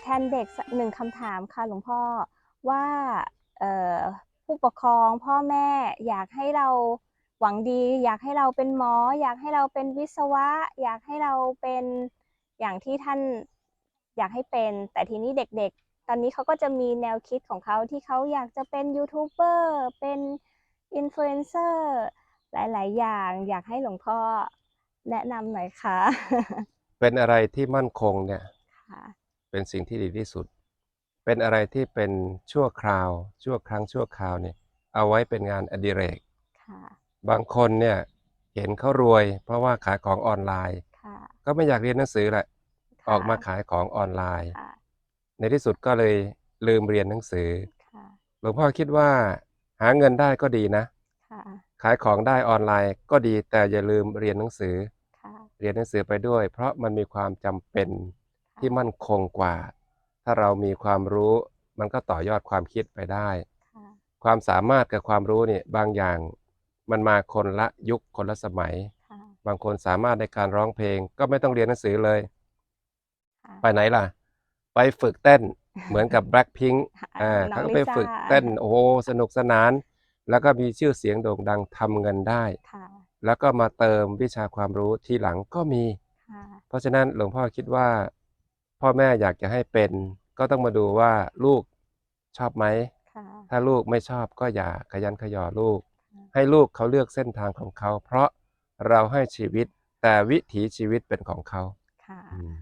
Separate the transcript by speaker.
Speaker 1: แทนเด็กหนึ่งคำถามค่ะหลวงพ่อว่าผู้ปกครองพ่อแม่อยากให้เราหวังดี อยากให้เราเป็นหมอ อยากให้เราเป็นวิศวะ อยากให้เราเป็นอย่างที่ท่านอยากให้เป็น แต่ทีนี้เด็กๆ ตอนนี้เขาก็จะมีแนวคิดของเขาที่เขาอยากจะเป็นยูทูบเบอร์เป็นอินฟลูเอนเซอร์หลาย ๆ อย่าง อยากให้หลวงพ่อแนะนำหน่อยค่ะ
Speaker 2: เป็นอะไรที่มั่นคงเนี่ย เป็นสิ่งที่ดีที่สุด เป็นอะไรที่เป็นชั่วคราว ชั่วครั้งชั่วคราวเนี่ยเอาไว้เป็นงานอดิเรก
Speaker 1: ค่ะ
Speaker 2: บางคนเนี่ยเห็นเขารวย เพราะว่าขายของออนไลน์
Speaker 1: ค่ะ
Speaker 2: ก็ไม่อยากเรียนหนังสือแหละ
Speaker 1: ค่ะ
Speaker 2: ออกมาขายของออนไลน์
Speaker 1: ค่ะ
Speaker 2: ในที่สุดก็เลยลืมเรียนหนังสือ
Speaker 1: ค่ะ
Speaker 2: หลวงพ่อคิดว่าหาเงินได้ก็ดีนะ
Speaker 1: ค่ะ
Speaker 2: ขายของได้ออนไลน์ก็ดีแต่อย่าลืมเรียนหนังสือ
Speaker 1: ค่ะ
Speaker 2: เรียนหนังสือไปด้วย เพราะมันมีความจำเป็น ที่มั่นคงกว่า ถ้าเรามีความรู้มันก็ต่อยอดความคิดไปได้
Speaker 1: ค่ะ
Speaker 2: ความสามารถกับความรู้เนี่ยบางอย่างมันมาคนละยุคคนละสมัย
Speaker 1: ค่ะ
Speaker 2: บางคนสามารถในการร้องเพลง ก็ไม่ต้องเรียนหนังสือเลย
Speaker 1: ค่ะ
Speaker 2: ไปไหนล่ะ ไปฝึกเต้นเหมือนกับ Blackpink อ่า
Speaker 1: น้
Speaker 2: เขา
Speaker 1: อง
Speaker 2: ก็
Speaker 1: ลิ
Speaker 2: ไป
Speaker 1: ซ่า
Speaker 2: ฝึกเต้นโอ้โหสนุกสนาน แล้วก็มีชื่อเสียงโด่งดังทำเงินได้
Speaker 1: ค่ะ
Speaker 2: แล้วก็มาเติมวิชาความรู้ทีหลังก็มี
Speaker 1: ค่ะ
Speaker 2: เพราะฉะนั้นหลวงพ่อคิดว่า พ่อแม่อยากจะให้เป็น ก็ต้องมาดูว่าลูกชอบไหม
Speaker 1: ค่ะ
Speaker 2: ถ้าลูกไม่ชอบก็อย่าขยันขยอลูก
Speaker 1: ค่ะ
Speaker 2: ให้ลูกเขาเลือกเส้นทางของเขา เพราะเราให้ชีวิตแต่วิถีชีวิตเป็นของเขา
Speaker 1: ค่ะ
Speaker 2: อืม